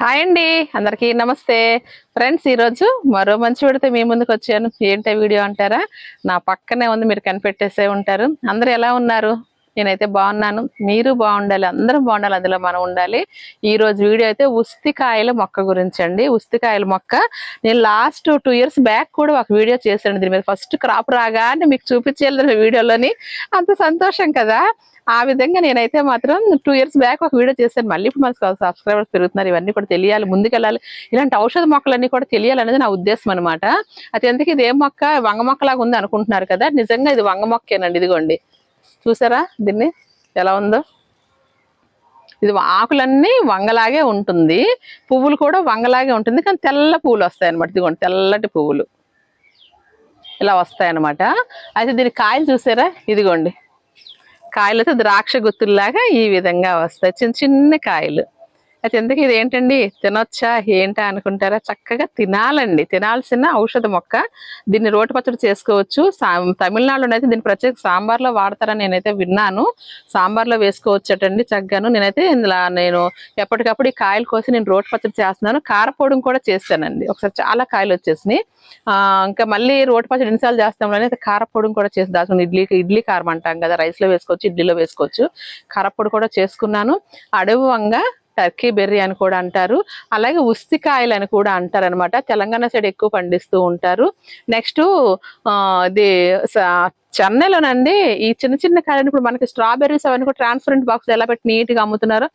Hi అండి అందరికీ నమస్తే. ఫ్రెండ్స్ ఈరోజు మరో మంచి విడితే మీ ముందుకు వచ్చాను. ఏంటి వీడియో అంటారా? నా పక్కనే ఉంది మీరు కనిపెట్టేసే ఉంటారు. అందరు ఎలా ఉన్నారు? నేనైతే బాగున్నాను. మీరు బాగుండాలి అందరం బాగుండాలి అందులో మనం ఉండాలి. ఈ రోజు వీడియో అయితే ఉస్తికాయల మొక్క గురించి అండి. ఉస్తికాయల మొక్క. నేను లాస్ట్ టూ ఇయర్స్ బ్యాక్ కూడా ఒక వీడియో చేశాను దీని మీద. ఫస్ట్ క్రాప్ రాగానే మీకు చూపించేయాలి వీడియోలోని. అంత సంతోషం కదా. ఆ విధంగా నేనైతే మాత్రం టూ ఇయర్స్ బ్యాక్ ఒక వీడియో చేశాను. మళ్ళీ ఇప్పుడు మనకు సబ్స్క్రైబర్స్ పెరుగుతున్నారు. ఇవన్నీ కూడా తెలియాలి ముందుకెళ్ళాలి. ఇలాంటి ఔషధ మొక్కలన్నీ కూడా తెలియాలనేది నా ఉద్దేశం అనమాట అది ఎందుకు ఇది ఏం మొక్క వంగ మొక్కలాగా ఉంది అనుకుంటున్నారు కదా. నిజంగా ఇది వంగ మొక్కేనండి ఇదిగోండి. చూసారా దీన్ని ఎలా ఉందో? ఇది ఆకులన్నీ వంగలాగే ఉంటుంది. పువ్వులు కూడా వంగలాగే ఉంటుంది. కానీ తెల్ల పువ్వులు వస్తాయి అనమాట ఇదిగోండి తెల్లటి పువ్వులు. ఇలా వస్తాయన్నమాట అయితే దీని కాయలు చూసారా? ఇదిగోండి. కాయలు అయితే ద్రాక్ష గుత్తుల్లాగా ఈ విధంగా వస్తాయి. చిన్న చిన్న కాయలు. అయితే ఎందుకు ఇది ఏంటండి? తినొచ్చా? ఏంటా అనుకుంటారా? చక్కగా తినాలండి. తినాల్సిన ఔషధ మొక్క దీన్ని రోటి పచ్చడి చేసుకోవచ్చు. సా- తమిళనాడులో అయితే దీన్ని ప్రత్యేక సాంబార్లో వాడతారని నేనైతే విన్నాను. సాంబార్లో వేసుకోవచ్చటండి చక్కగాను. నేనైతే ఇందులో నేను ఎప్పటికప్పుడు ఈ కాయలు కోసి నేను రోటి పచ్చడి చేస్తున్నాను. కారపోవడం కూడా చేస్తానండి ఒకసారి చాలా కాయలు వచ్చేసినాయి. ఇంకా మళ్ళీ రోటి పచ్చడి ఎన్నిసార్లు చేస్తాం అయితే కారపొడి కూడా చేసి దాచుకుని ఇడ్లీ ఇడ్లీ కారం అంటాం కదా. రైస్లో వేసుకోవచ్చు ఇడ్లీలో వేసుకోవచ్చు. కారపొడి కూడా చేసుకున్నాను. అడవి టర్కీ బెర్రీ అని కూడా అంటారు. అలాగే ఉస్తికాయలు అని కూడా అంటారు అనమాట తెలంగాణ సైడ్ ఎక్కువ పండిస్తూ ఉంటారు. నెక్స్ట్ ఇది చెన్నైలోనండి ఈ చిన్న చిన్న కాయలు ఇప్పుడు మనకి స్ట్రాబెర్రీస్ అవన్నీ కూడా ట్రాన్స్పరెంట్ బాక్స్ ఎలా పెట్టి నీట్గా అమ్ముతున్నారు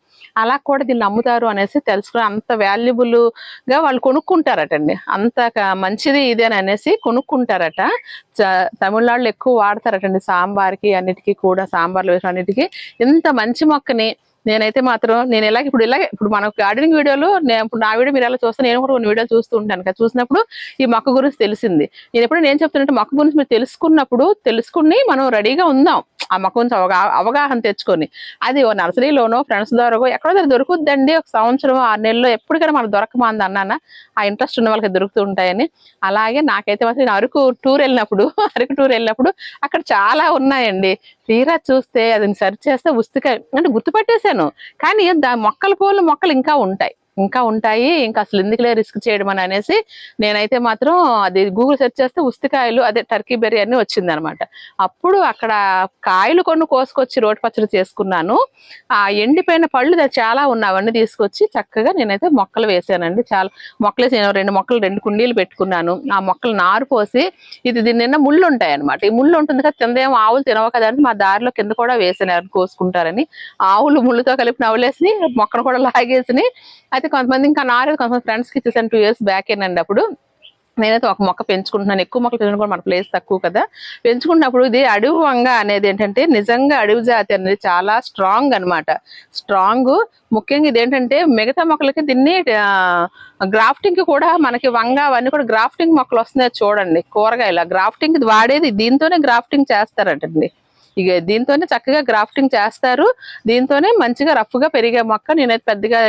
అలా కూడా దీన్ని అమ్ముతారు అనేసి తెలుసుకుని అంత వాల్యుబుల్గా వాళ్ళు కొనుక్కుంటారటండి. అంత మంచిది ఇది అని అనేసి కొనుక్కుంటారట. తమిళనాడులో ఎక్కువ వాడతారటండి సాంబార్కి అన్నిటికీ కూడా సాంబార్లు వేసిన అన్నిటికీ. ఇంత మంచి మొక్కని నేనైతే మాత్రం నేను ఇలాగ ఇప్పుడు ఇలాగే ఇప్పుడు మన గార్డెనింగ్ వీడియోలు నేను ఇప్పుడు నా వీడియో మీరు ఎలా చూస్తే నేను కూడా కొన్ని వీడియోలు చూస్తూ ఉంటాను కదా. చూసినప్పుడు ఈ మొక్క గురించి తెలిసింది. నేను ఎప్పుడు నేను చెప్తున్నట్టు మొక్క గురించి మీరు తెలుసుకున్నప్పుడు తెలుసుకుని మనం రెడీగా ఉందాం. ఆ మొక్క గురించి అవగా అవగాహన తెచ్చుకొని. అది ఓ నర్సరీలోనో ఫ్రెండ్స్ ద్వారా ఎక్కడో దగ్గర దొరుకుద్దండి. ఒక సంవత్సరం ఆరు నెలల్లో ఎప్పటికైనా మనకు దొరకమంది అన్నానా? ఆ ఇంట్రెస్ట్ ఉన్న వాళ్ళకి దొరుకుతూ ఉంటాయని. అలాగే నాకైతే మాత్రం నేను అరకు టూర్ వెళ్ళినప్పుడు అరకు టూర్ వెళ్ళినప్పుడు అక్కడ చాలా ఉన్నాయండి. తీరా చూస్తే అది సెర్చ్ చేస్తే ఉస్తికాయ అంటే గుర్తుపట్టేశాను కానీ దా మొక్కల పూల మొక్కలు ఇంకా ఉంటాయి. ఇంకా ఉంటాయి. ఇంకా అసలు ఎందుకులే రిస్క్ చేయడం అని అనేసి నేనైతే మాత్రం అది గూగుల్ సెర్చ్ చేస్తే ఉస్తికాయలు అదే టర్కీ బెర్రీ అన్ని వచ్చింది అనమాట అప్పుడు అక్కడ కాయలు కొన్ని కోసుకొచ్చి రోటి పచ్చడి చేసుకున్నాను. ఆ ఎండిపోయిన పళ్ళు చాలా ఉన్న అవన్నీ తీసుకొచ్చి చక్కగా నేనైతే మొక్కలు వేసానండి. చాలా మొక్కలు వేసి నేను రెండు మొక్కలు రెండు కుండీలు పెట్టుకున్నాను. ఆ మొక్కలు నారు పోసి ఇది దీని నిన్న ముళ్ళు ఉంటాయి అనమాట ఈ ముళ్ళు ఉంటుంది కదా కిందేమో ఆవులు తినవు కదా అని మా దారిలో కింద కూడా వేసాను. కోసుకుంటారని ఆవులు ముళ్ళుతో కలిపి నవ్వులేసి మొక్కను కూడా లాగేసి నేనైతే కొంతమంది ఇంకా నారే కొంతమంది ఫ్రెండ్స్కి ఇచ్చేసాను టూ ఇయర్స్ బ్యాక్ ఏనండి అప్పుడు. నేనైతే ఒక మొక్క పెంచుకుంటున్నాను. ఎక్కువ మొక్కలు పెంచడం కూడా మన ప్లేస్ తక్కువ కదా. పెంచుకున్నప్పుడు ఇది అడవి వంగ అనేది ఏంటంటే నిజంగా అడవి జాతి అనేది చాలా స్ట్రాంగ్ అన్నమాట. స్ట్రాంగ్ ముఖ్యంగా ఇది ఏంటంటే మిగతా మొక్కలకి దీన్ని గ్రాఫ్టింగ్ కూడా మనకి వంగ అవన్నీ కూడా గ్రాఫ్టింగ్ మొక్కలు వస్తున్నాయి చూడండి. కూరగాయల. గ్రాఫ్టింగ్ వాడేది దీంతోనే గ్రాఫ్టింగ్ చేస్తారటండి. ఇక దీంతోనే చక్కగా గ్రాఫ్టింగ్ చేస్తారు. దీంతోనే మంచిగా రఫ్గా పెరిగే మొక్క. నేనైతే పెద్దగా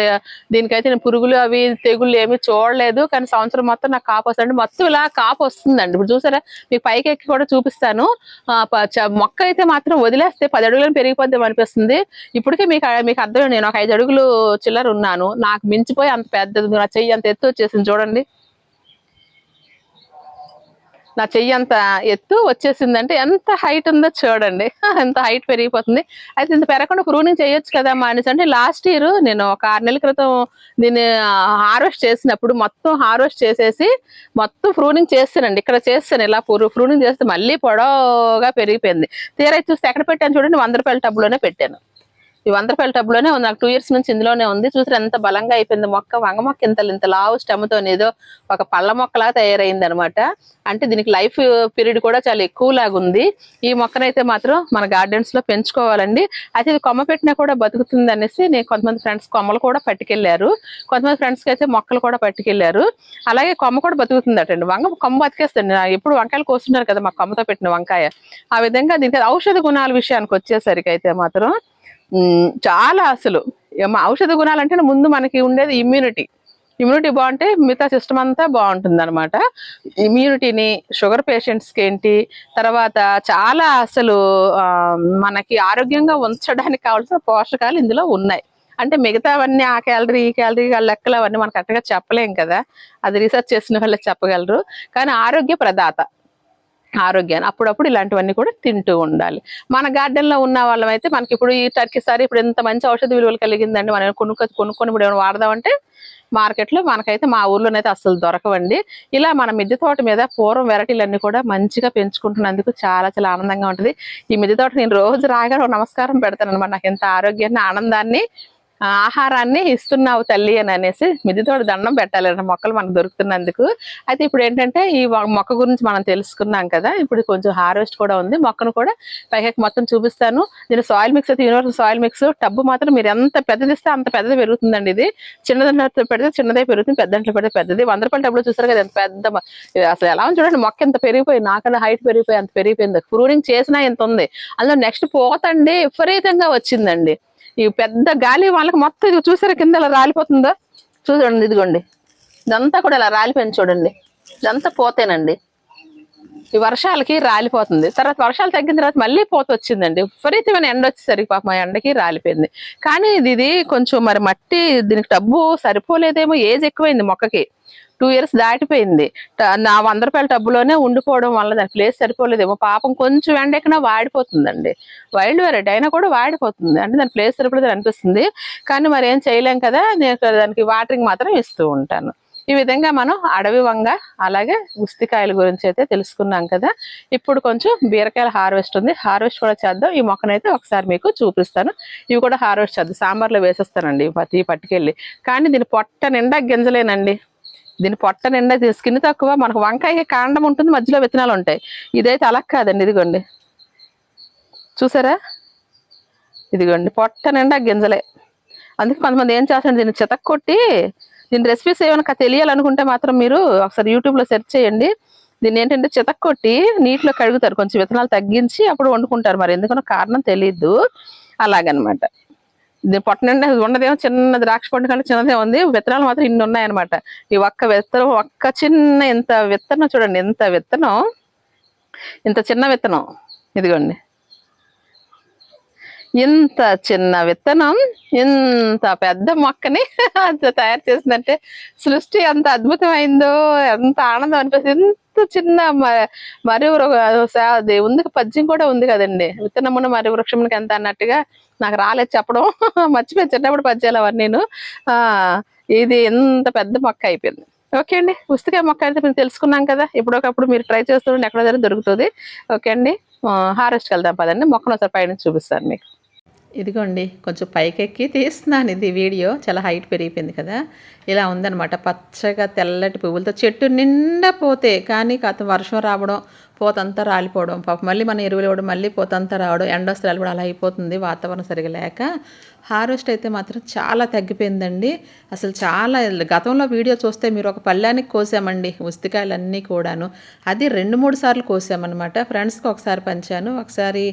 దీనికైతే నేను పురుగులు అవి తెగుళ్ళు ఏమి చూడలేదు. కానీ సంవత్సరం మొత్తం నాకు కాపు వస్తుంది మొత్తం ఇలా కాపు వస్తుందండి. ఇప్పుడు చూసారా? మీకు పైకి ఎక్కి కూడా చూపిస్తాను. మొక్క అయితే మాత్రం వదిలేస్తే పది అడుగులను పెరిగిపోద్దాం అనిపిస్తుంది. ఇప్పటికే మీకు మీకు అర్థం నేను ఒక ఐదు అడుగులు చిల్లర ఉన్నాను. నాకు మించిపోయి అంత పెద్దది నా చెయ్యి అంత ఎత్తు వచ్చేసింది. చూడండి. నా చెయ్యి అంత ఎత్తు వచ్చేసిందంటే ఎంత హైట్ ఉందో చూడండి. ఎంత హైట్ పెరిగిపోతుంది. అయితే ఇంత పెరగకుండా ప్రూనింగ్ చేయొచ్చు కదా మా అనేసి అంటే లాస్ట్ ఇయర్ నేను ఒక ఆరు నెలల క్రితం దీన్ని హార్వెస్ట్ చేసినప్పుడు మొత్తం హార్వెస్ట్ చేసేసి మొత్తం ప్రూనింగ్ చేస్తానండి. ఇక్కడ చేస్తాను. ఇలా ప్రూనింగ్ చేస్తే మళ్ళీ పొడవుగా పెరిగిపోయింది. తీరా చూస్తే ఎక్కడ పెట్టాను చూడండి? వంద రూపాయల టబ్బులోనే పెట్టాను. ఈ వంద టబ్లోనే ఉంది. నాకు టూ ఇయర్స్ నుంచి ఇందులోనే ఉంది. చూసారు ఎంత బలంగా అయిపోయింది. మొక్క వంగ మొక్క ఇంత ఇంత లావు స్టెమ్తో ఏదో ఒక పళ్ళ మొక్కలా తయారైంది అనమాట అంటే దీనికి లైఫ్ పీరియడ్ కూడా చాలా ఎక్కువ లాగా ఉంది. ఈ మొక్కనైతే మాత్రం మన గార్డెన్స్లో పెంచుకోవాలండి. అయితే ఇది కొమ్మ పెట్టినా కూడా బతుకుతుంది అనేసి నేను కొంతమంది ఫ్రెండ్స్ కొమ్మలు కూడా పట్టుకెళ్ళారు కొంతమంది ఫ్రెండ్స్కి అయితే మొక్కలు కూడా పట్టుకెళ్ళారు అలాగే కొమ్మ కూడా బతుకుతుందటండి. వంగ కొమ్మ బతికేస్తండి ఎప్పుడు వంకాయలు కోస్తున్నారు కదా మా కొమ్మతో పెట్టిన వంకాయ. ఆ విధంగా దీనికి ఔషధ గుణాల విషయానికి వచ్చేసరికి అయితే మాత్రం చాలా అసలు. ఔషధ గుణాలంటే ముందు మనకి ఉండేది ఇమ్యూనిటీ ఇమ్యూనిటీ బాగుంటే మిగతా సిస్టమ్ అంతా బాగుంటుంది అనమాట ఇమ్యూనిటీని షుగర్ పేషెంట్స్కి ఏంటి తర్వాత చాలా అసలు మనకి ఆరోగ్యంగా ఉంచడానికి కావాల్సిన పోషకాలు ఇందులో ఉన్నాయి. అంటే మిగతావన్నీ ఆ క్యాలరీ ఈ క్యాలరీ ఆ లెక్కలు అవన్నీ మనం కరెక్ట్గా చెప్పలేం కదా. అది రీసెర్చ్ చేసిన వాళ్ళే చెప్పగలరు. కానీ ఆరోగ్య ప్రదాత. ఆరోగ్యాన్ని. అప్పుడప్పుడు ఇలాంటివన్నీ కూడా తింటూ ఉండాలి. మన గార్డెన్లో ఉన్న వాళ్ళం అయితే మనకి ఇప్పుడు ఈ టర్కీ సారి ఇప్పుడు ఎంత మంచి ఔషధ విలువలు కలిగిందండి. మనం కొనుక్కొని కొనుక్కొని ఇప్పుడు ఏమైనా వాడదామంటే మార్కెట్లో మనకైతే మా ఊర్లోనైతే అసలు దొరకవండి. ఇలా మన మిద్దె తోట మీద పూర్వం వెరైటీలన్నీ కూడా మంచిగా పెంచుకుంటున్నందుకు చాలా చాలా ఆనందంగా ఉంటుంది. ఈ మిద్దె తోట నేను రోజు రాగా నమస్కారం పెడతాను అనమాట నాకు ఎంత ఆరోగ్యాన్ని ఆనందాన్ని ఆహారాన్ని ఇస్తున్నావు తల్లి అని అనేసి మిద్దె దండం పెట్టాలన్న మొక్కలు మనకు దొరుకుతున్నందుకు. అయితే ఇప్పుడు ఏంటంటే ఈ మొక్క గురించి మనం తెలుసుకున్నాం కదా ఇప్పుడు కొంచెం హార్వెస్ట్ కూడా ఉంది. మొక్కను కూడా పైకి మొత్తం చూపిస్తాను. దీని సాయిల్ మిక్స్ అయితే యూనివర్సల్ సాయిల్ మిక్స్ టబ్బు మాత్రం మీరు ఎంత పెద్దది ఇస్తే అంత పెద్దది పెరుగుతుందండి ఇది. చిన్నదంట్లో పెడితే చిన్నదే పెరుగుతుంది పెద్దంట్లో పెడితే పెద్దది. వంద రూపాయల టబ్బులో చూసారు కదా ఎంత పెద్ద అసలు ఎలా ఉంది చూడండి మొక్క ఎంత పెరిగిపోయి నాకన్నా హైట్ పెరిగిపోయి అంత పెరిగిపోయింది. ప్రూనింగ్ చేసినా ఎంత ఉంది. అందులో నెక్స్ట్ పోతండి విపరీతంగా వచ్చిందండి. ఈ పెద్ద గాలి వాళ్ళకి మొత్తం ఇది చూసారా కింద ఇలా రాలిపోతుందో? చూడండి ఇదిగోండి. ఇదంతా కూడా ఇలా రాలిపోయింది చూడండి. ఇదంతా పోతేనండి. ఈ వర్షాలకి రాలిపోతుంది. తర్వాత వర్షాలు తగ్గిన తర్వాత మళ్ళీ పోత వచ్చిందండి. విపరీతమైన ఎండ వచ్చేసరికి పాప మా ఎండకి రాలిపోయింది. కానీ ఇది ఇది కొంచెం మరి మట్టి దీనికి డబ్బు సరిపోలేదేమో ఏజ్ ఎక్కువైంది మొక్కకి. టూ ఇయర్స్ దాటిపోయింది. నా వంద రూపాయల టబ్బులోనే ఉండిపోవడం వల్ల దాని ప్లేస్ సరిపోలేదేమో. పాపం కొంచెం ఎండెక్కినా వాడిపోతుందండి. వైల్డ్ వెరైటీ అయినా కూడా వాడిపోతుంది. అంటే దాని ప్లేస్ సరిపోలేదు అనిపిస్తుంది. కానీ మరి ఏం చేయలేం కదా నేను దానికి వాటరింగ్ మాత్రం ఇస్తూ ఉంటాను. ఈ విధంగా మనం అడవి వంగ అలాగే ఉస్తికాయల గురించి అయితే తెలుసుకున్నాం కదా. ఇప్పుడు కొంచెం బీరకాయల హార్వెస్ట్ ఉంది. హార్వెస్ట్ కూడా చేద్దాం. ఈ మొక్కనైతే ఒకసారి మీకు చూపిస్తాను. ఇవి కూడా హార్వెస్ట్ చేద్దాం. సాంబార్లో వేసేస్తానండి ఈ పట్టుకెళ్ళి. కానీ దీని పొట్ట నిండా గింజలేనండి. దీని పొట్ట నిండా తీసుకుని స్కిన్ తక్కువ మనకు వంకాయ కాండం ఉంటుంది మధ్యలో విత్తనాలు ఉంటాయి. ఇదైతే అలా కాదండి ఇదిగోండి. చూసారా? ఇదిగోండి పొట్ట నిండా గింజలే. అందుకే కొంతమంది ఏం చేస్తారంటే దీన్ని చితక్ కొట్టి దీని రెసిపీస్ ఏమైనా తెలియాలనుకుంటే మాత్రం మీరు ఒకసారి యూట్యూబ్లో సెర్చ్ చేయండి. దీన్ని ఏంటంటే చితక్ కొట్టి నీటిలో కడుగుతారు. కొంచెం విత్తనాలు తగ్గించి అప్పుడు వండుకుంటారు. మరి ఎందుకనో కారణం తెలియదు అలాగనమాట. దీని పొట్ట నిండా ఉన్నదేమో చిన్న ద్రాక్ష పండు కంటే చిన్నదే ఉంది. విత్తనాలు మాత్రం ఇన్ని ఉన్నాయన్నమాట. ఈ ఒక్క విత్తనం ఒక్క చిన్న ఇంత విత్తనం చూడండి ఇంత విత్తనం. ఇంత చిన్న విత్తనం. ఇదిగోండి. ఇంత చిన్న విత్తనం ఇంత పెద్ద మొక్కని తయారు చేసిందంటే సృష్టి ఎంత అద్భుతమైందో ఎంత ఆనందం అనిపిస్తుంది. ఇంత చిన్న మ- మరి అది ఉంది పద్యం కూడా ఉంది కదండి. విత్తనమున మరి వృక్షమునికి ఎంత అన్నట్టుగా నాకు రాలేదు చెప్పడం. మర్చిపోయి చిన్నప్పుడు పద్యాలు అవన్నీ నేను. ఇది ఎంత పెద్ద మొక్క అయిపోయింది. ఓకే అండి ఉస్తికాయ మొక్క అయితే మీరు తెలుసుకున్నాం కదా. ఎప్పుడొకప్పుడు మీరు ట్రై చేస్తుంటే ఎక్కడ దగ్గర దొరుకుతుంది. ఓకే అండి హారెస్ట్కి వెళ్దాం పదండి. మొక్కను ఒకసారి పైన చూపిస్తాను మీకు. ఇదిగోండి కొంచెం పైకెక్కి తీస్తున్నాను ఇది వీడియో. చాలా హైట్ పెరిగిపోయింది కదా. ఇలా ఉందనమాట పచ్చగా తెల్లటి పువ్వులతో చెట్టు నిండా పోతే కానీ కాత వర్షం రావడం పోతంతా రాలిపోవడం పాప మళ్ళీ మన ఎరువులు ఇవ్వడం మళ్ళీ పోతంతా రావడం ఎండోస్తరాలు కూడా అలా అయిపోతుంది వాతావరణం సరిగా లేక. హార్వెస్ట్ అయితే మాత్రం చాలా తగ్గిపోయిందండి. అసలు చాలా గతంలో వీడియో చూస్తే మీరు ఒక పళ్ళానికి కోసామండి ఉస్తికాయలన్నీ కూడాను. అది రెండు మూడు సార్లు కోసామన్నమాట. ఫ్రెండ్స్కి ఒకసారి పంచాను ఒకసారి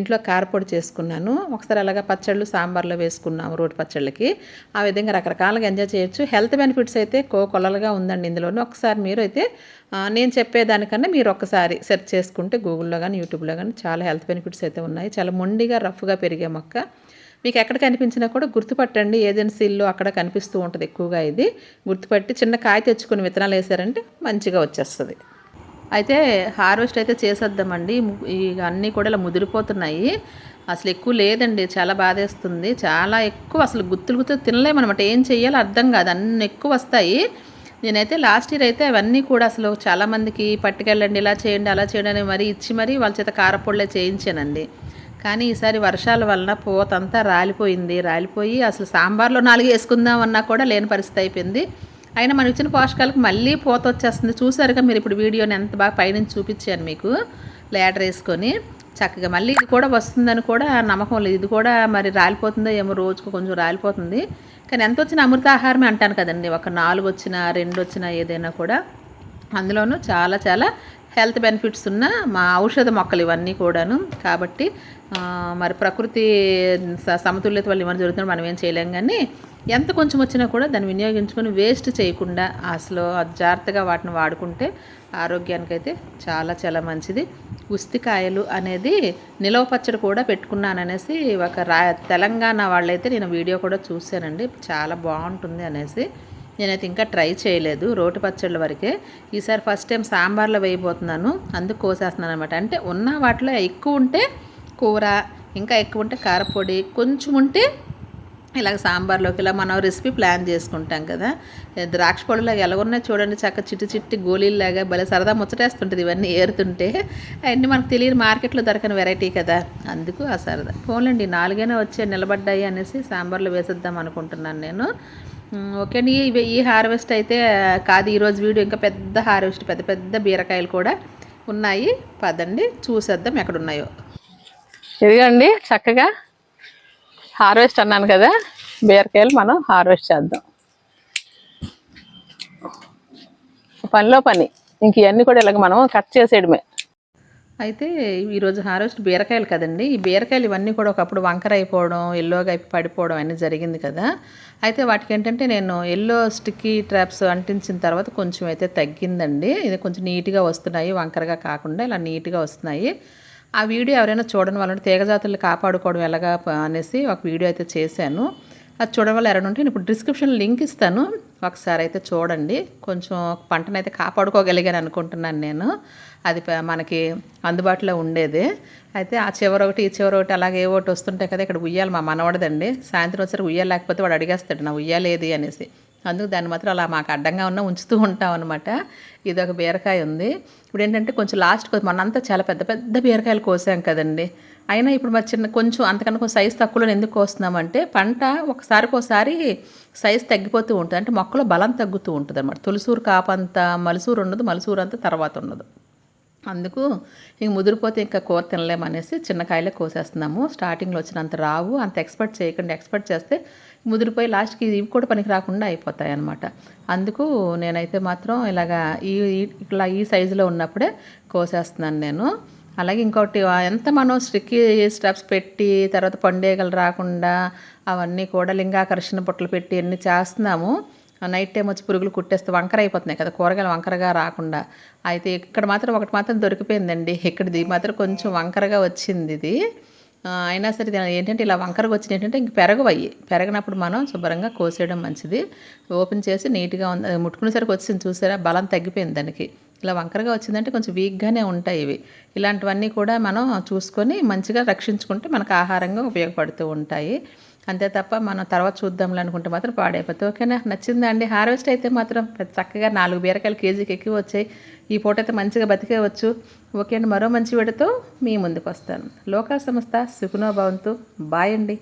ఇంట్లో కారపొడి చేసుకున్నాను. ఒకసారి అలాగా పచ్చళ్ళు సాంబార్లో వేసుకున్నాము రోటి పచ్చళ్ళకి. ఆ విధంగా రకరకాలుగా ఎంజాయ్ చేయొచ్చు. హెల్త్ బెనిఫిట్స్ అయితే కో కొలలుగా ఉందండి ఇందులోనూ. ఒకసారి మీరు అయితే నేను చెప్పేదానికన్నా మీరు ఒకసారి సెర్చ్ చేసుకుంటే గూగుల్లో కానీ యూట్యూబ్లో కానీ చాలా హెల్త్ బెనిఫిట్స్ అయితే ఉన్నాయి. చాలా మొండిగా రఫ్గా పెరిగే మొక్క. మీకు ఎక్కడ కనిపించినా కూడా గుర్తుపట్టండి. ఏజెన్సీల్లో అక్కడ కనిపిస్తూ ఉంటుంది ఎక్కువగా ఇది. గుర్తుపట్టి చిన్న కాయ తెచ్చుకుని విత్తనాలు వేసారంటే మంచిగా వచ్చేస్తుంది. అయితే హార్వెస్ట్ అయితే చేసేద్దామండి. ఇక అన్నీ కూడా ఇలా ముదిరిపోతున్నాయి. అసలు ఎక్కువ లేదండి. చాలా బాధేస్తుంది. చాలా ఎక్కువ అసలు గుత్తులు గుత్తులు తినలేమన్నమాట. ఏం చెయ్యాలో అర్థం కాదు. అన్ని ఎక్కువ వస్తాయి. నేనైతే లాస్ట్ ఇయర్ అయితే అవన్నీ కూడా అసలు చాలామందికి పట్టుకెళ్ళండి ఇలా చేయండి అలా చేయండి అని మరీ ఇచ్చి మరీ వాళ్ళ చేత కారపొడిలే చేయించానండి. కానీ ఈసారి వర్షాల వలన పోతంతా రాలిపోయింది. రాలిపోయి అసలు సాంబార్లో నాలుగు వేసుకుందాం అన్నా కూడా లేని పరిస్థితి అయిపోయింది. అయినా మనం ఇచ్చిన పోషకాలకు మళ్ళీ పోత వచ్చేస్తుంది. చూసారుగా మీరు ఇప్పుడు వీడియోని ఎంత బాగా పైనుంచి చూపించాను మీకు. లేటర్ వేసుకొని చక్కగా మళ్ళీ ఇది కూడా వస్తుందని కూడా నమ్మకం లేదు. ఇది కూడా మరి రాలిపోతుందో ఏమో రోజుకు కొంచెం రాలిపోతుంది. కానీ ఎంత వచ్చిన అమృతాహారమే అంటాను కదండి. ఒక నాలుగు వచ్చినా రెండు వచ్చినా ఏదైనా కూడా అందులోనూ చాలా చాలా హెల్త్ బెనిఫిట్స్ ఉన్న మా ఔషధ మొక్కలు ఇవన్నీ కూడాను. కాబట్టి మరి ప్రకృతి స- సమతుల్యత వల్ల ఇవన్నీ జరుగుతుంది మనం ఏం చేయలేం కానీ ఎంత కొంచెం వచ్చినా కూడా దాన్ని వినియోగించుకొని వేస్ట్ చేయకుండా అసలు జాగ్రత్తగా వాటిని వాడుకుంటే ఆరోగ్యానికైతే చాలా చాలా మంచిది. ఉస్తికాయలు అనేది నిలవ పచ్చడి కూడా పెట్టుకున్నాను అనేసి ఒక రా తెలంగాణ వాళ్ళైతే నేను వీడియో కూడా చూశానండి. చాలా బాగుంటుంది అనేసి. నేనైతే ఇంకా ట్రై చేయలేదు రోటి పచ్చళ్ళ వరకే. ఈసారి ఫస్ట్ టైం సాంబార్లో వేయబోతున్నాను అందుకు కోసేస్తున్నాను అనమాట అంటే ఉన్న వాటిలో ఎక్కువ ఉంటే కూర ఇంకా ఎక్కువ ఉంటే కారపొడి కొంచెం ఉంటే ఇలాగ సాంబార్లోకి ఇలా మనం రెసిపీ ప్లాన్ చేసుకుంటాం కదా. ద్రాక్ష ద్రాక్ష ఎలా ఎలాగున్నాయి చూడండి చక్క చిట్టి చిట్టి గోళీల్లాగా భలే సరదా ముచ్చటేస్తుంటుంది ఇవన్నీ ఏరుతుంటే. అవన్నీ మనకు తెలియని మార్కెట్లో దొరకని వెరైటీ కదా. అందుకు ఆ సరదా. పోన్లేండి నాలుగైనా వచ్చే నిలబడ్డాయి అనేసి సాంబార్లో వేసేద్దాం అనుకుంటున్నాను నేను. ఓకే అండి. ఇవి ఈ హార్వెస్ట్ అయితే కాదు ఈరోజు వీడియో ఇంకా పెద్ద హార్వెస్ట్ పెద్ద పెద్ద బీరకాయలు కూడా ఉన్నాయి. పదండి చూసేద్దాం ఎక్కడ ఉన్నాయో ఇదిగోండి చక్కగా హార్వెస్ట్ అన్నాను కదా బీరకాయలు మనం హార్వెస్ట్ చేద్దాం. పనిలో పని ఇంక ఇవన్నీ కూడా ఇలాగ మనం కట్ చేసేయడమే. అయితే ఈరోజు హార్వెస్ట్ బీరకాయలు కదండి. ఈ బీరకాయలు ఇవన్నీ కూడా ఒకప్పుడు వంకర అయిపోవడం ఎల్లోగా అయిపోయి పడిపోవడం అన్నీ జరిగింది కదా. అయితే వాటికి ఏంటంటే నేను ఎల్లో స్టిక్కీ ట్రాప్స్ అంటించిన తర్వాత కొంచెం అయితే తగ్గిందండి. ఇది కొంచెం నీట్గా వస్తున్నాయి వంకరగా కాకుండా ఇలా నీట్గా వస్తున్నాయి. ఆ వీడియో ఎవరైనా చూడడం వాళ్ళంటే తీగజాతులు కాపాడుకోవడం ఎలాగా అనేసి ఒక వీడియో అయితే చేశాను. అది చూడడం వల్ల ఎవరైనా ఉంటే నేను ఇప్పుడు డిస్క్రిప్షన్ లింక్ ఇస్తాను. ఒకసారి అయితే చూడండి. కొంచెం పంటనైతే కాపాడుకోగలిగాను అనుకుంటున్నాను నేను. అది ప- మనకి అందుబాటులో ఉండేది. అయితే ఆ చివర ఒకటి ఈ చివర ఒకటి అలాగే ఏ ఒకటి వస్తుంటాయి కదా ఇక్కడ ఉయ్యాలి మా మనవడదండి. సాయంత్రం వచ్చరికి ఉయ్యాలి లేకపోతే వాడు అడిగేస్తాడు నా ఉయ్యాలేది అనేసి. అందుకు దాన్ని మాత్రం అలా మాకు అడ్డంగా ఉన్న ఉంచుతూ ఉంటాం అనమాట ఇది ఒక బీరకాయ ఉంది. ఇప్పుడు ఏంటంటే కొంచెం లాస్ట్ మనంతా చాలా పెద్ద పెద్ద బీరకాయలు కోసాం కదండి. అయినా ఇప్పుడు మరి చిన్న కొంచెం అంతకన్నా కొంచెం సైజ్ తక్కువలో ఎందుకు కోస్తున్నామంటే పంట ఒకసారికి ఒకసారి సైజ్ తగ్గిపోతూ ఉంటుంది. అంటే మొక్కలో బలం తగ్గుతూ ఉంటుంది అనమాట తులసూరు కాపంత మలసూరు ఉండదు మలసూరు అంతా తర్వాత ఉండదు అందుకు ఇంక ముదిరిపోతే ఇంకా కూర తినలేమనేసి చిన్న కాయలే కోసేస్తున్నాము. స్టార్టింగ్లో వచ్చినంత రావు అంత ఎక్స్పెక్ట్ చేయకుండా ఎక్స్పెక్ట్ చేస్తే ముదిరిపోయి లాస్ట్కి ఇవి కూడా పనికి రాకుండా అయిపోతాయి అనమాట అందుకు నేనైతే మాత్రం ఇలాగా ఈ ఈ- ఇట్లా ఈ సైజులో ఉన్నప్పుడే కోసేస్తున్నాను నేను. అలాగే ఇంకోటి ఎంత మనం స్టిక్కీ స్టెప్స్ పెట్టి తర్వాత పండుగలు రాకుండా అవన్నీ కూడా లింగాకర్షణ బుట్టలు పెట్టి అన్నీ చేస్తున్నాము. నైట్ టైం వచ్చి పురుగులు కుట్టేస్తే వంకర అయిపోతున్నాయి కదా కూరగాయలు వంకరగా రాకుండా. అయితే ఇక్కడ మాత్రం ఒకటి మాత్రం దొరికిపోయిందండి. ఇక్కడిది మాత్రం కొంచెం వంకరగా వచ్చింది ఇది. అయినా సరే ఏంటంటే ఇలా వంకరగా వచ్చింది ఏంటంటే ఇంక పెరగవయ్యి. పెరగనప్పుడు మనం శుభ్రంగా కోసేయడం మంచిది. ఓపెన్ చేసి నీట్గా ఉంది. అది ముట్టుకునేసరికి వచ్చింది చూసారా? బలం తగ్గిపోయింది దానికి. ఇలా వంకరగా వచ్చిందంటే కొంచెం వీక్గానే ఉంటాయి ఇవి. ఇలాంటివన్నీ కూడా మనం చూసుకొని మంచిగా రక్షించుకుంటే మనకు ఆహారంగా ఉపయోగపడుతూ ఉంటాయి. అంతే తప్ప మనం తర్వాత చూద్దాంలే అనుకుంటే మాత్రం పాడైపోతుంది ఓకేనా? నచ్చిందా అండి హార్వెస్ట్ అయితే మాత్రం చక్కగా నాలుగు బీరకాయలు కేజీకి ఎక్కువ వచ్చాయి. ఈ పూట అయితే మంచిగా బతికేవచ్చు ఓకే అండి మరో మంచి వీడితో మీ ముందుకు వస్తాను. లోకా సంస్థ సుఖనో భవంతు. బాయ్ అండి.